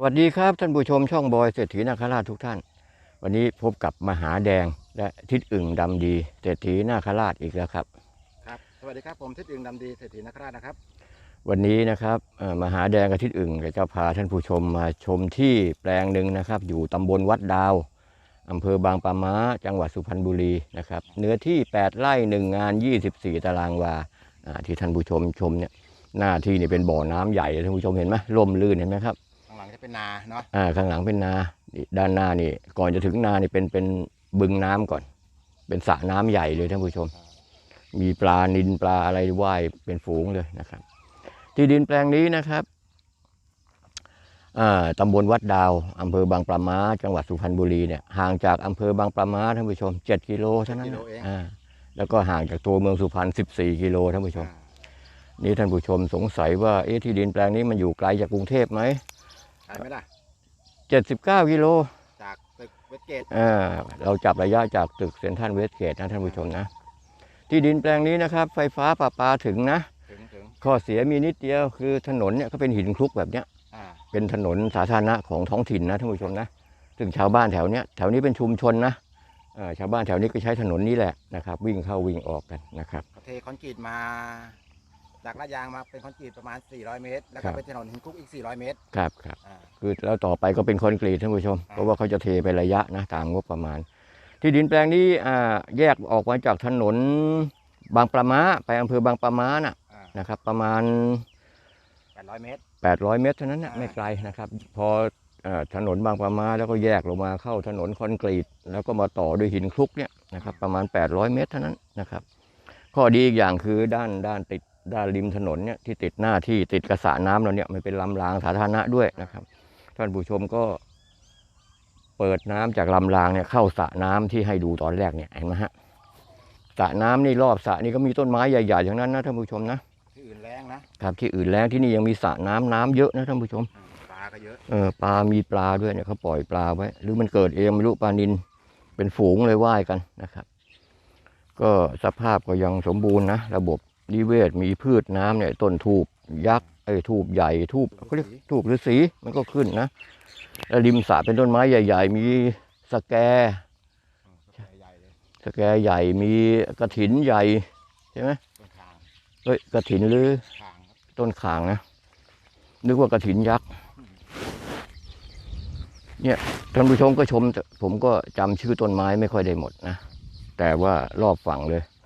สวัสดีครับท่านผู้ชมช่องบอยเศรษฐีนาคราชทุกท่าน วันนี้พบกับมหาแดงและทิศอึ่งดำดีเศรษฐีนาคราชอีกแล้วครับ ครับสวัสดีครับผมทิศอึงดำดีเศรษฐีนคราชนะครับ วันนี้นะครับเอ่อมหาแดงกับทิศอึ่งจะพาท่านผู้ชมมาชมที่แปลงหนึ่งนะครับ อยู่ตำบลวัดดาวอำเภอบางปะม้าจังหวัดสุพรรณบุรีนะครับ เนื้อที่ 8 ไร่หนึ่งงาน 24 ตารางวาอ่าที่ท่านผู้ชมชมเนี่ยหน้าที่นี่เป็นบ่อน้ำใหญ่เลยท่านผู้ชมเห็นไหมร่มรื่นเห็นไหมครับข้างหลังจะ เป็นนาเนาะอ่าข้างหลังเป็นนานี่ด้านหน้านี่ ก่อนจะถึงนานี่เป็นเป็นบึงน้ำก่อน เป็นสระน้ำใหญ่เลยท่านผู้ชม มีปลานินปลาอะไรว่ายเป็นฝูงเลยนะครับ ที่ดินแปลงนี้นะครับอ่าตำบลวัดดาวอำเภอบางปะม้า จังหวัดสุพรรณบุรีเนี่ยห่างจากอำเภอบางปะม้าท่านผู้ชม 7 กิโลเท่านั้นนะอ่าแล้วก็ห่างจากตัวเมืองสุพรรณ14 กิโลท่านผู้ชมอ่านี่ท่านผู้ชมสงสัยว่าเอ๊ะที่ดินแปลงนี้มันอยู่ไกลจากกรุงเทพไหม ใช่ไหมล่ะ79กิโล จากตึกเวสเกตอ่าเราจับระยะจากตึกเซ็นทรัลเวสเกตนะท่านผู้ชมนะ ที่ดินแปลงนี้นะครับ ไฟฟ้าประปาถึงนะ ถึงถึงข้อเสียมีนิดเดียวคือถนนเนี่ยก็เป็นหินคลุกแบบเนี้ย อ่าเป็นถนนสาธารณะของท้องถิ่นนะท่านผู้ชมนะ ซึ่งชาวบ้านแถวเนี้ยแถวนี้เป็นชุมชนนะเอ่อชาวบ้านแถวนี้ก็ใช้ถนนนี้แหละนะครับ วิ่งเข้าวิ่งออกกันนะครับ เขาเทคอนกรีตมา จากลาดยางมาเป็นคอนกรีตประมาณ 400 เมตร แล้วครัก็บเป็นถนนหินคลุกอีก 400 เมตรครับครับ อ่า คือแล้วต่อไปก็เป็นคอนกรีตท่านผู้ชมอ่าเพราะว่าเขาจะเทไประยะนะตามงบประมาณ ที่ดินแปลงนี้อ่าแยกออกมาจากถนนบางปะม้าไปอำเภอบางปะม้าน่ะอ่านะครับ ประมาณ 800 เมตร 800 เมตรเท่านั้นนะอ่า ไม่ไกลนะครับ พอเอ่อถนนบางปะมาแล้วก็แยกลงมาเข้าถนนคอนกรีต แล้วก็มาต่อด้วยหินคลุกเนี่ยนะครับประมาณ 800 เมตรเท่านั้นนะครับ ข้อดีอีกอย่างคือด้านด้านติด ด้านริมถนนเนี่ยที่ติดหน้าที่ติดกระสระน้ำเราเนี่ยมันเป็นลำรางสาธารณะด้วยนะครับ ท่านผู้ชมก็เปิดน้ำจากลำรางเนี่ยเข้าสระน้ำที่ให้ดูตอนแรกเนี่ยเห็นไหมฮะสระน้ำนี่รอบสระนี่ก็มีต้นไม้ใหญ่ๆอย่างนั้นนะท่านผู้ชมนะที่อื่นแรงนะครับที่อื่นแล้วที่นี่ยังมีสระน้ำน้ำเยอะนะท่านผู้ชมอืมปลาก็เยอะเออปลามีปลาด้วยเนี่ยเขาปล่อยปลาไว้ หรือมันเกิดเองไม่รู้ปลานินเป็นฝูงเลยว่ายกันนะครับ ก็สภาพก็ยังสมบูรณ์นะระบบ นิเวศมีพืชน้ำเนี่ยต้นทูบยักษ์ไอ้ยทูบใหญ่ทูบเขาเรียกทูบฤาษีมันก็ขึ้นนะแล้วริมสระเป็นต้นไม้ใหญ่ ๆ มีสแกอืมก็ใหญ่เลยสแกใหญ่มีกระถินใหญ่ใช่ไหมต้นขางเอ้ยกระถินหรือขางครับต้นขางนะนึกว่ากระถินยักษ์เนี่ยท่านผู้ชมก็ชมแต่ผมก็จำชื่อต้นไม้ไม่ค่อยได้หมดนะ แต่ว่ารอบฝั่งเลยเ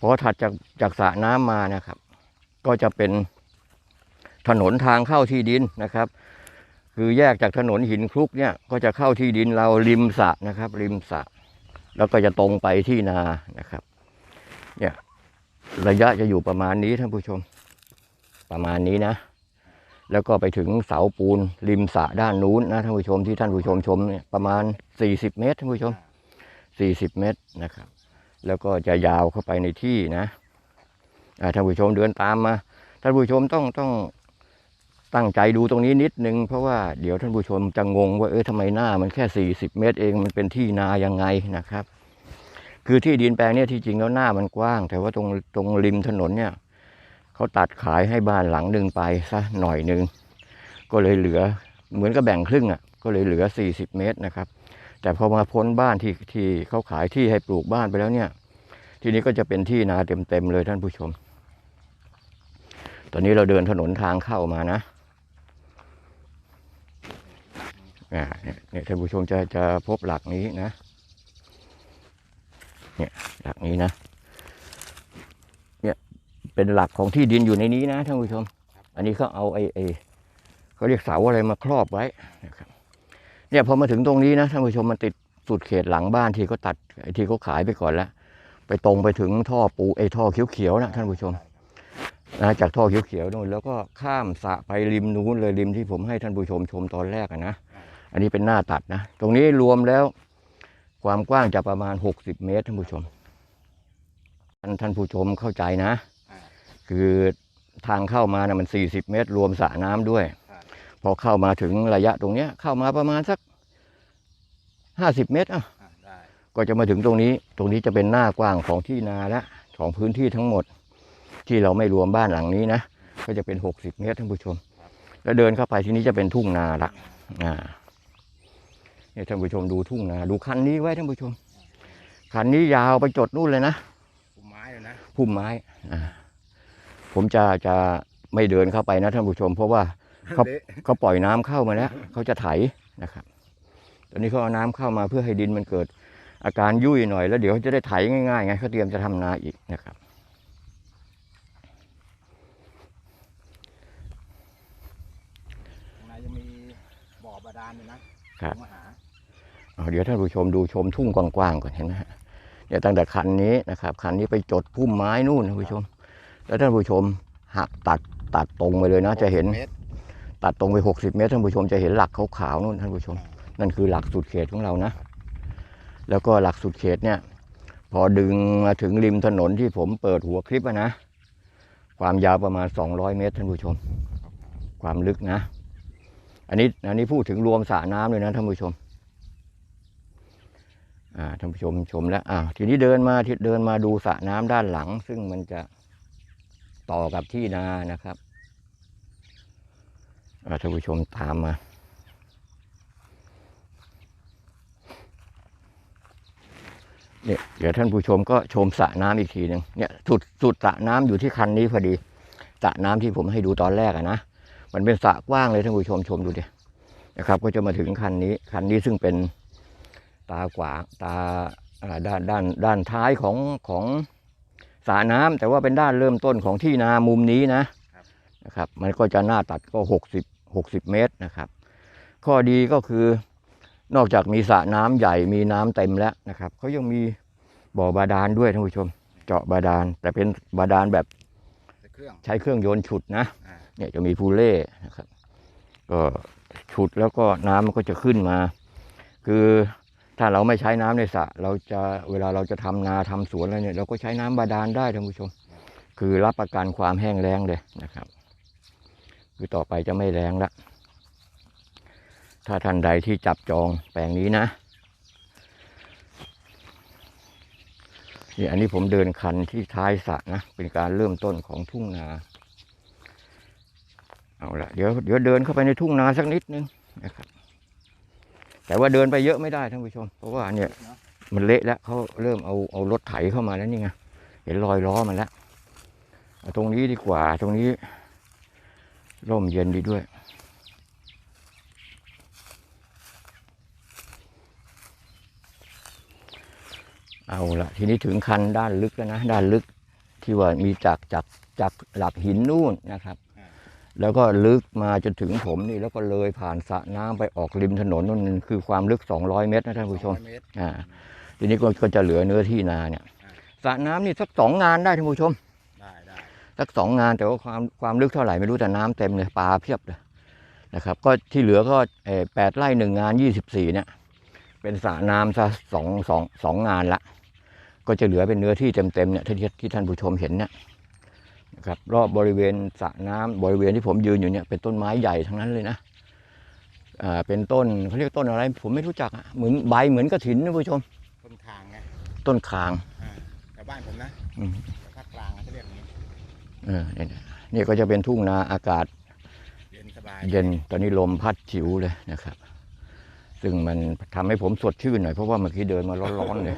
พราะถัดจากจากสระน้ำมานะครับ ก็จะเป็นถนนทางเข้าที่ดินนะครับ คือแยกจากถนนหินคลุกเนี่ยก็จะเข้าที่ดินเราริมสระนะครับ ริมสระแล้วก็จะตรงไปที่นานะครับเนี่ยระยะจะอยู่ประมาณนี้ท่านผู้ชม ประมาณนี้นะ แล้วก็ไปถึงเสาปูนริมสระด้านนู้นนะท่านผู้ชมที่ท่านผู้ชมชมเนี่ยประมาณ 40 เมตรท่านผู้ชม 40 เมตรนะครับ แล้วก็จะยาวเข้าไปในที่นะท่านผู้ชมเดินตามมาท่านผู้ชมต้องต้องตั้งใจดูตรงนี้นิดนึง เพราะว่าเดี๋ยวท่านผู้ชมจะงงว่าเออทำไมหน้ามันแค่ 40 เมตรเองมันเป็นที่นายังไงนะครับ คือที่ดินแปลงเนี้ที่จริงแล้วหน้ามันกว้าง แต่ว่าตรงตรงริมถนนเนี่ยเขาตัดขายให้บ้านหลังหนึ่งไปซะหน่อยหนึ่งก็เลยเหลือเหมือนกับแบ่งครึ่งอะก็เลยเหลือ 40 เมตรนะครับ แต่พอมาพ้นบ้านที่ที่เขาขายที่ให้ปลูกบ้านไปแล้วเนี่ย ทีนี้ก็จะเป็นที่นาเต็มๆเลยท่านผู้ชม ตอนนี้เราเดินถนนทางเข้ามานะอ่าเนี่ยเนี่ยท่านผู้ชมจะจะพบหลักนี้นะ เนี่ยหลักนี้นะเป็นหลักของที่ดินอยู่ในนี้นะท่านผู้ชม อันนี้เขาเอาไอ้ไอ้เขาเรียกเสาอะไรมาครอบไว้นะครับ เนี่ยพอมาถึงตรงนี้นะท่านผู้ชมมันติดสุดเขตหลังบ้านที่เขาตัดไอ้ที่เขาขายไปก่อนแล้วไปตรงไปถึงท่อปูไอ้ท่อเขียวๆนะท่านผู้ชมนะจากท่อเขียวๆนู่นแล้วก็ข้ามสระไปริมนู้นเลยริมที่ผมให้ท่านผู้ชมชมตอนแรกอะนะอันนี้เป็นหน้าตัดนะตรงนี้รวมแล้ว ความกว้างจะประมาณ 60 เมตรท่านผู้ชม ท่านท่านผู้ชมเข้าใจนะอ่าคือทางเข้ามานะมัน 40 เมตร รวมสระน้ำด้วยครับ พอเข้ามาถึงระยะตรงเนี้ย เข้ามาประมาณสัก50เมตรอะอ่าได้ก็จะมาถึงตรงนี้ ตรงนี้จะเป็นหน้ากว้างของที่นาและของพื้นที่ทั้งหมด ที่เราไม่รวมบ้านหลังนี้นะก็จะเป็น60เมตรท่านผู้ชม แล้วเดินเข้าไปทีนี้จะเป็นทุ่งนาละอ่าเนี่ยท่านผู้ชมดูทุ่งนาดูคันนี้ไว้ท่านผู้ชม คันนี้ยาวไปจดนู่นเลยนะปุ่มไม้เลยนะพุ่มไม้อ่าผมจะจะไม่เดินเข้าไปนะท่านผู้ชม เพราะว่าครับ เละเขาปล่อยน้ำเข้ามาแล้วเขาจะไถนะครับ ตอนนี้เขาเอาน้ำเข้ามาเพื่อให้ดินมันเกิดอาการยุ่ยหน่อย แล้วเดี๋ยวเขาจะได้ไถง่ายๆไงเขาเตรียมจะทำนาอีกนะครับข้างในยังมีบ่อบาดาลอยู่นะครับผมมาหาเอาเดี๋ยวท่านผู้ชมดูชมทุ่งกว้างๆก่อนเห็นไหมฮะเนี่ยตั้งแต่คันนี้นะครับคันนี้ไปจดพุ่มไม้นู่นท่านผู้ชม แล้วท่านผู้ชมหักตัดตัดตรงไปเลยนะจะเห็นเม ตรตัดตรงไป 60 เมตรท่านผู้ชมจะเห็นหลักขาวๆนู่นท่านผู้ชม นั่นคือหลักสุดเขตของเรานะ แล้วก็หลักสุดเขตเนี่ย พอดึงมาถึงริมถนนที่ผมเปิดหัวคลิปอะนะ ความยาวประมาณ 200 เมตรท่านผู้ชม ความลึกนะ อันนี้อันนี้พูดถึงรวมสระน้ำเลยนะท่านผู้ชมอ่าท่านผู้ชมชมแล้วอ่าทีนี้เดินมาที่เดินมาดูสระน้ำด้านหลัง ซึ่งมันจะต่อกับที่นานะครับอ่า ท่านผู้ชมตามมาเนี่ยเดี๋ยวท่านผู้ชมก็ชมสระน้ำอีกทีหนึ่งเนี่ยสุดสุดสระน้ำอยู่ที่คันนี้พอดีสระน้ำที่ผมให้ดูตอนแรกอะนะมันเป็นสระกว้างเลยท่านผู้ชมชมดูดินะครับ ก็จะมาถึงคันนี้คันนี้ซึ่งเป็นตาขวาตาด้านด้านด้านท้ายของของสระน้ำแต่ว่าเป็นด้านเริ่มต้นของที่นามุมนี้นะ นะครับ มันก็จะหน้าตัดก็หกสิบหกสิบเมตรนะครับ ข้อดีก็คือนอกจากมีสระน้ำใหญ่มีน้ำเต็มแล้วนะครับเขายังมีบ่อบาดาลด้วยท่านผู้ชม เจาะบาดาลแต่เป็นบาดาลแบบใส่เครื่องใช้เครื่องยนต์ฉุดนะอ่าเนี่ยจะมีพูเล่นะครับก็ฉุดแล้วก็น้ำมันก็จะขึ้นมา คือถ้าเราไม่ใช้น้ำในสระเราจะเวลาเราจะทำนาทำสวนอะไรเนี่ย เราก็ใช้น้ำบาดาลได้ท่านผู้ชม คือรับประกันความแห้งแล้งเลยนะครับ คือต่อไปจะไม่แรงละถ้าท่านใดที่จับจองแปลงนี้นะนี่อันนี้ผมเดินคันที่ท้ายสระนะ เป็นการเริ่มต้นของทุ่งนา เอาละเดี๋ยวเดี๋ยวเดินเข้าไปในทุ่งนาสักนิดนึงนะครับ แต่ว่าเดินไปเยอะไม่ได้ท่านผู้ชม เพราะว่าเนี่ยเนาะมันเละแล้วเขาเริ่มเอาเอารถไถเข้ามาแล้วนี่ไงเห็นรอยล้อมันแล้วตรงนี้ดีกว่าตรงนี้ ร่มเย็นดีด้วย เอาละทีนี้ถึงคันด้านลึกแล้วนะ ด้านลึกที่ว่ามีจากจากจากหลักหินนู่นนะครับ แล้วก็ลึกมาจนถึงผมนี่ แล้วก็เลยผ่านสระน้ำไปออกริมถนนนั่นคือความลึก 200 เมตรนะท่านผู้ชมร้อยเมตรอ่าทีนี้ก็ก็จะเหลือเนื้อที่นาเนี่ยอ่าสระน้ำนี่สักสองงานได้ท่านผู้ชมได้ได้ สักสองงานแต่ว่าความความลึกเท่าไหร่ไม่รู้แต่น้ำเต็มเลยปลาเพียบเลยนะครับ ก็ที่เหลือก็เอ่อแปดไร่หนึ่งงานยี่สิบสี่เนี่ย เป็นสระน้ำซะสองสองสองงานละก็จะเหลือเป็นเนื้อที่เต็มๆเนี่ยที่ที่ที่ท่านผู้ชมเห็นเนี่ยนะครับรอบบริเวณสระน้ำบริเวณที่ผมยืนอยู่เนี่ยเป็นต้นไม้ใหญ่ทั้งนั้นเลยนะอ่าเป็นต้นเขาเรียกต้นอะไร ผมไม่รู้จักอะเหมือนใบเหมือนกระถินนะผู้ชม ต้นทางไงต้นคางอ่าแถวบ้านผมนะ เออเนี่ยเนี่ยก็จะเป็นทุ่งนาอากาศ เย็นสบายเย็นตอนนี้ลมพัดฉิวเลยนะครับ ซึ่งมันทำให้ผมสดชื่นหน่อยเพราะว่าเมื่อกี้เดินมาร้อนๆเลย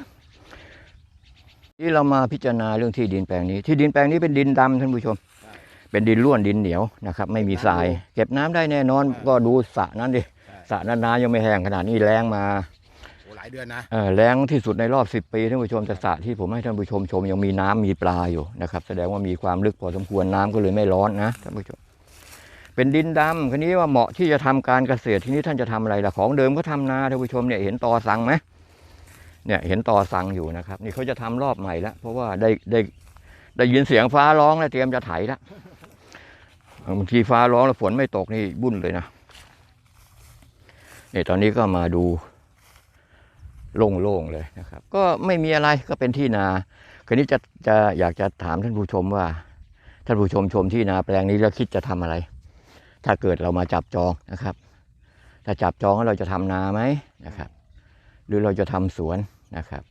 ที่เรามาพิจารณาเรื่องที่ดินแปลงนี้ ที่ดินแปลงนี้เป็นดินดำท่านผู้ชม เป็นดินร่วนดินเหนียวนะครับ ไม่มีทราย เก็บน้ำได้แน่นอนก็ดูสระนั้นดิสระนั้นน้ำยังไม่แห้งขนาดนี้แรงมาโอ้หลายเดือนนะเออแรงที่สุดในรอบสิบปีท่านผู้ชมแต่สระที่ผมให้ท่านผู้ชมชมยังมีน้ำมีปลาอยู่นะครับ แสดงว่ามีความลึกพอสมควรน้ำก็เลยไม่ร้อนนะท่านผู้ชม เป็นดินดำคันนี้ว่าเหมาะที่จะทำการเกษตรที่นี้ท่านจะทำอะไรล่ะของเดิมก็ทำนาท่านผู้ชมเนี่ยเห็นตอสังไหมเนี่ยเห็นตอสังอยู่นะครับ นี่เขาจะทำรอบใหม่แล้วเพราะว่าได้ได้ได้ยินเสียงฟ้าร้องแล้วเตรียมจะไถแล้วบางทีฟ้าร้องแล้วฝนไม่ตกนี่บุ่นเลยนะนี่ตอนนี้ก็มาดู โล่งๆเลยนะครับ ก็ไม่มีอะไรก็เป็นที่นาคราวนี้จะจะอยากจะถามท่านผู้ชมว่าท่านผู้ชมชมที่นาแปลงนี้แล้วคิดจะทำอะไร ถ้าเกิดเรามาจับจองนะครับ ถ้าจับจองแล้วเราจะทำนาไหมนะครับ หรือเราจะทำสวนนะครับ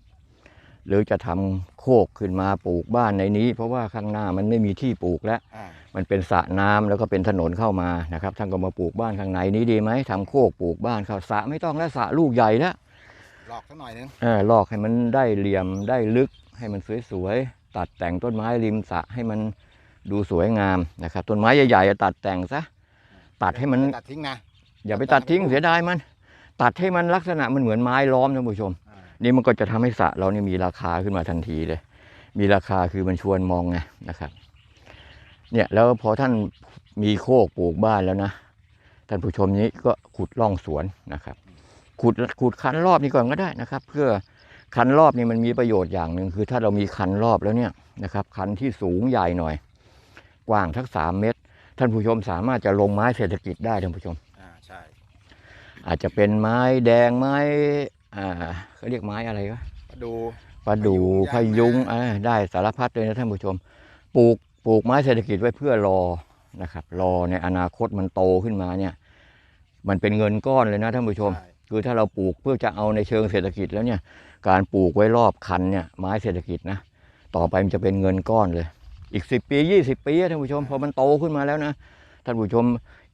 หรือจะทำโคกขึ้นมาปลูกบ้านในนี้ เพราะว่าข้างหน้ามันไม่มีที่ปลูกแล้วอ่ามันเป็นสระน้ำแล้วก็เป็นถนนเข้ามานะครับท่านก็มาปลูกบ้านข้างในนี้ดีไหมทำโคกปลูกบ้านเขาสระไม่ต้องแล้วสระลูกใหญ่แล้วห ลอกสักหน่อยนึงเออลอกให้มันได้เหลี่ยมได้ลึกให้มันสวยๆตัดแต่งต้นไม้ริมสระให้มันดูสวยงามนะครับต้นไม้ใหญ่ๆอะตัดแต่งซะตัดให้มันตัดทิ้งนะอย่าไปตัดทิ้งเสียดายมัน ตัดให้มันลักษณะมันเหมือนไม้ล้อมท่านผู้ชมอ่านี่มันก็จะทำให้สระเราเนี่ยมีราคาขึ้นมาทันทีเลย มีราคาคือมันชวนมองไงนะครับ เนี่ยแล้วพอท่านมีโคกปลูกบ้านแล้วนะท่านผู้ชมนี้ก็ขุดร่องสวนนะครับ ขุดขุดคันรอบนี้ก่อนก็ได้นะครับ เพื่อคันรอบนี่มันมีประโยชน์อย่างหนึ่งคือ ถ้าเรามีคันรอบแล้วเนี่ยนะครับ คันที่สูงใหญ่หน่อย กว้างทักสามเมตร ท่านผู้ชมสามารถจะลงไม้เศรษฐกิจได้ท่านผู้ชมอ่าใช่ อาจจะเป็นไม้แดงไม้อ่าเขาเรียกไม้อะไรวะมาดูประดู่พพยุยุงงยางนาอ่าได้สารพัดเลยนะท่านผู้ชม ปลูกปลูกไม้เศรษฐกิจไว้เพื่อรอนะครับ รอในอนาคตมันโตขึ้นมาเนี่ย มันเป็นเงินก้อนเลยนะท่านผู้ชม ใช่ คือถ้าเราปลูกเพื่อจะเอาในเชิงเศรษฐกิจแล้วเนี่ย การปลูกไว้รอบคันเนี่ยไม้เศรษฐกิจนะต่อไปมันจะเป็นเงินก้อนเลย อีกสิปียี่สิบปีอะท่านผู้ชมพอมันโตขึ้นมาแล้วนะท่านผู้ชม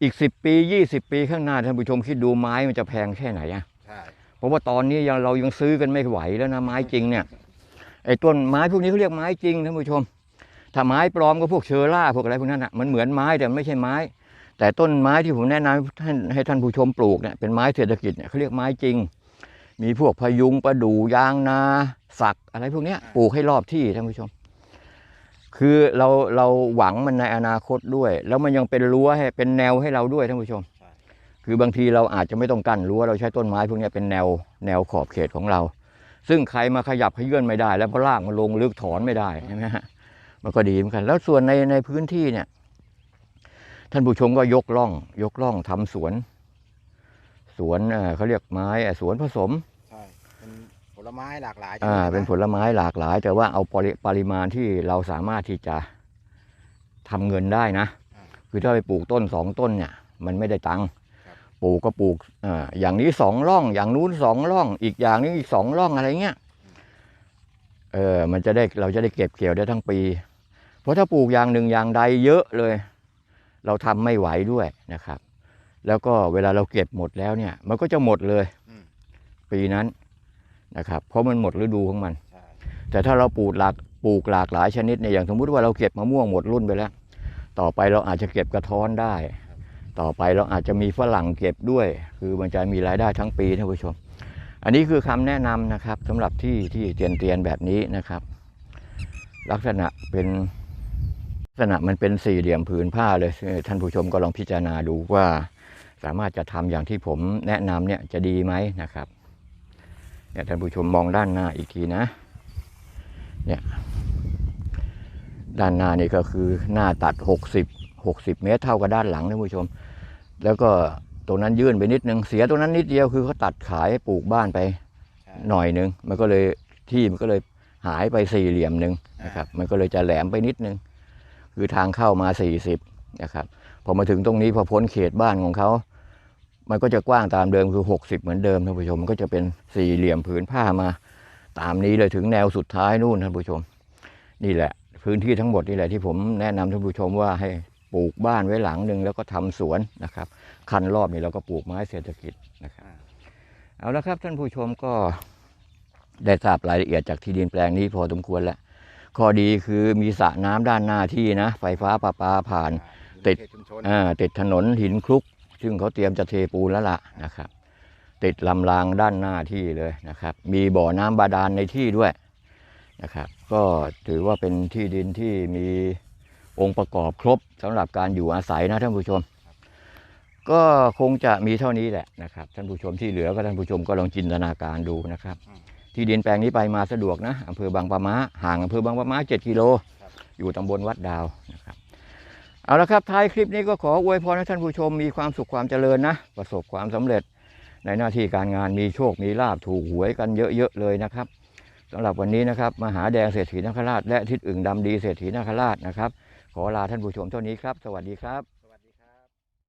อีกสิบปียี่สิบปีข้างหน้าท่านผู้ชมคิดดูไม้มันจะแพงแค่ไหนอะใช่เพราะว่าตอนนี้ยังเรายังซื้อกันไม่ไหวแล้วนะไม้จริงเนี่ยไอ้ต้นไม้พวกนี้เขาเรียกไม้จริงท่านผู้ชม ถ้าไม้ปลอมก็พวกเชอร่าพวกอะไรพวกนั้นอะมันเหมือนไม้แต่มันไม่ใช่ไม้ แต่ต้นไม้ที่ผมแนะนำให้ท่านให้ท่านผู้ชมปลูกเนี่ยเป็นไม้เศรษฐกิจเนี่ยเขาเรียกไม้จริง มีพวกพยุงประดู่ยางนาสักอะไรพวกนี้ปลูกให้รอบที่ท่านผู้ชม คือเราเราหวังมันในอนาคตด้วย แล้วมันยังเป็นรั้วให้เป็นแนวให้เราด้วยท่านผู้ชม คือบางทีเราอาจจะไม่ต้องกั้นรั้วเราใช้ต้นไม้พวกนี้เป็นแนวแนวขอบเขตของเรา ซึ่งใครมาขยับขยื่นไม่ได้ แล้วเพราะรากมันลงลึกถอนไม่ได้ใช่ไหมฮะมันก็ดีเหมือนกัน แล้วส่วนในในพื้นที่เนี่ย ท่านผู้ชมก็ยกล่อง ยกล่องทำสวน สวนเอ่อเขาเรียกไม้เอ่อสวนผสมใช่เป็นผลไม้หลากหลายอ่าชดะเป็นผลไม้หลากหลาย แต่ว่าเอาปริปริมาณที่เราสามารถที่จะทำเงินได้นะอ่าคือถ้าไปปลูกต้นสองต้นเนี่ย มันไม่ได้ตังค์ครับปลูกก็ปลูกอ่าอย่างนี้สองร่อง อย่างนู้นสองร่อง อีกอย่างนี้อีกสองร่องอะไรเงี้ยเออมันจะได้เราจะได้เก็บเกี่ยวได้ทั้งปี เพราะถ้าปลูกอย่างหนึ่งอย่างใดเยอะเลย เราทำไม่ไหวด้วยนะครับ แล้วก็เวลาเราเก็บหมดแล้วเนี่ย มันก็จะหมดเลยอืมปีนั้นนะครับ เพราะมันหมดฤดูของมันใช่แต่ถ้าเราปลูกหลากปลูกหลากหลายชนิดเนี่ยอย่างสมมุติว่าเราเก็บมะม่วงหมดรุ่นไปแล้ว ต่อไปเราอาจจะเก็บกระท้อนได้ ต่อไปเราอาจจะมีฝรั่งเก็บด้วย คือมันจะมีรายได้ทั้งปีท่านผู้ชม อันนี้คือคำแนะนำนะครับสำหรับที่ที่เตียนเตียนๆแบบนี้นะครับ ลักษณะเป็นลัก ษณะมันเป็นสี่เหลี่ยมผืนผ้าเลยเออท่านผู้ชมก็ลองพิจารณาดูว่า สามารถจะทำอย่างที่ผมแนะนำเนี่ยจะดีไหมนะครับเนี่ยท่านผู้ชมมองด้านหน้าอีกทีนะเนี่ยด้านหน้านี่ก็คือหน้าตัด 60 60 เมตรเท่ากับด้านหลังท่านผู้ชม แล้วก็ตรงนั้นยื่นไปนิดนึงเสียตรงนั้นนิดเดียวคือเขาตัดขายให้ปลูกบ้านไปใช่หน่อยนึง มันก็เลยที่มันก็เลยหายไปสี่เหลี่ยมหนึ่งนะครับ มันก็เลยจะแหลมไปนิดนึง คือทางเข้ามา 40 นะครับ พอมาถึงตรงนี้พอพ้นเขตบ้านของเขา มันก็จะกว้างตามเดิมคือ 60 เหมือนเดิมท่านผู้ชมมันก็จะเป็นสี่เหลี่ยมผืนผ้ามา ตามนี้เลยถึงแนวสุดท้ายนู่นท่านผู้ชม นี่แหละ พื้นที่ทั้งหมดนี่แหละที่ผมแนะนำท่านผู้ชมว่าให้ปลูกบ้านไว้หลังหนึ่งแล้วก็ทำสวนนะครับ คันรอบนี้เราก็ปลูกไม้เศรษฐกิจนะครับเอาละครับท่านผู้ชมก็ได้ทราบรายละเอียดจากที่ดินแปลงนี้พอสมควรแล้ว ข้อดีคือมีสระน้ำด้านหน้าที่นะ ไฟฟ้าประปาผ่านอยู่ในติดเขชุมชนอ่าติดถนนหินคลุก ซึ่งเขาเตรียมจะเทปูนแล้วล่ะนะครับ ติดลำรางด้านหน้าที่เลยนะครับ มีบ่อน้ำบาดาลในที่ด้วยนะครับ ก็ถือว่าเป็นที่ดินที่มีองค์ประกอบครบสำหรับการอยู่อาศัยนะท่านผู้ชม ก็คงจะมีเท่านี้แหละนะครับ ท่านผู้ชมที่เหลือก็ท่านผู้ชมก็ลองจินตนาการดูนะครับ ที่ดินแปลงนี้ไปมาสะดวกนะอำเภอบางปะมาห่างอำเภอบางปะมา7กิโล อยู่ตำบลวัดดาวนะครับเอาละครับท้ายคลิปนี้ก็ขออวยพรให้ท่านผู้ชมมีความสุขความเจริญนะ ประสบความสำเร็จ ในหน้าที่การงานมีโชคมีลาบถูกหวยกันเยอะๆเลยนะครับสำหรับวันนี้นะครับมหาแดงเศรษฐีนาคราชและทิศอึ่งดำดีเศรษฐีนาคราชนะครับ ขอลาท่านผู้ชมเท่านี้ครับ สวัสดีครับ